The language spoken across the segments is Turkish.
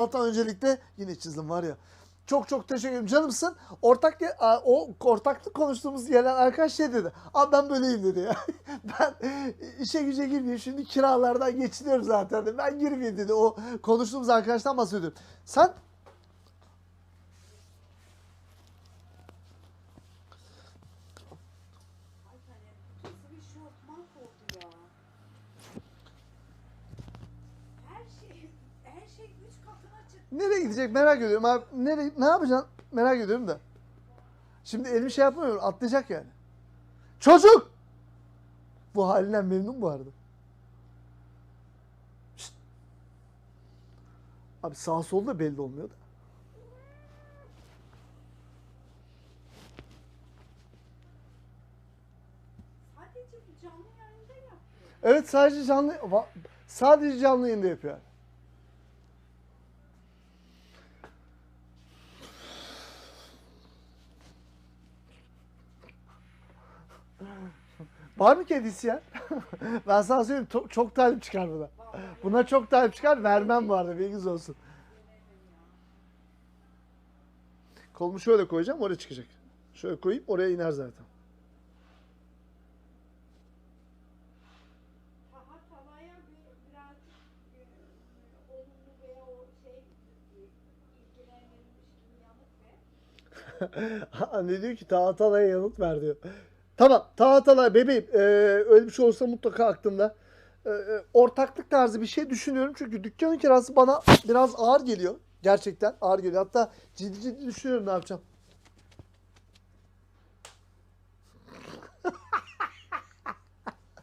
Hatta öncelikle yine çizim var ya. Çok çok teşekkür ederim. Canımsın. Ortak o ortaklık konuştuğumuz gelen arkadaş şey dedi. Abi ben böyleyim dedi ya. ben işe güce girmeyeyim. Şimdi kiralardan geçiniyorum zaten dedi. Ben girmeyeyim dedi. O konuştuğumuz arkadaştan bahsediyorum. Sen nereye gidecek merak ediyorum. Abi, nereye, ne yapacaksın merak ediyorum da. Şimdi elimi şey yapmıyorum. Atlayacak yani. Çocuk! Bu halinden memnun bu arada. Şşt. Abi sağ sol da belli olmuyor da. Evet sadece canlı sadece canlı yayında yapıyor. Var mı kedisi ya? ben sana söyleyeyim to- çok talip çıkar buna. Buna çok talip çıkar vermem bu arada bilginiz olsun. Kolumu şöyle koyacağım oraya çıkacak. Şöyle koyayım oraya iner zaten. Taha Tala'ya bir, birazcık e, olumlu veya o şey e, ilgilenilmiş gibi yanıt ver. ne diyor ki Tahatala'ya yanıt ver diyor. Tamam Tahatala bebeğim e, öyle bir şey olsa mutlaka aklımda. E, e, ortaklık tarzı bir şey düşünüyorum çünkü dükkanın kirası bana biraz ağır geliyor. Gerçekten ağır geliyor. Hatta ciddi ciddi düşünüyorum ne yapacağım.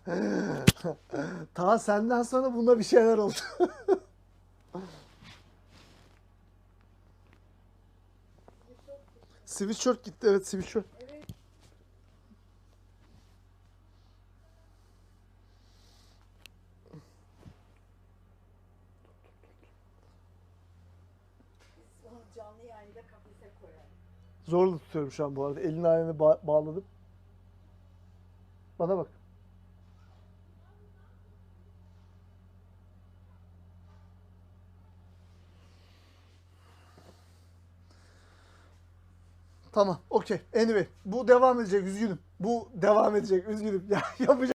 Ta senden sonra bunda bir şeyler oldu. Sweatshirt gitti evet sweatshirt. Canlı yayında kafese koyalım. Zorla tutuyorum şu an bu arada. Elini ayağını ba- bağladım. Bana bak. Tamam, okey. Anyway, bu devam edecek, üzgünüm. Bu devam edecek, üzgünüm. Ya yapacak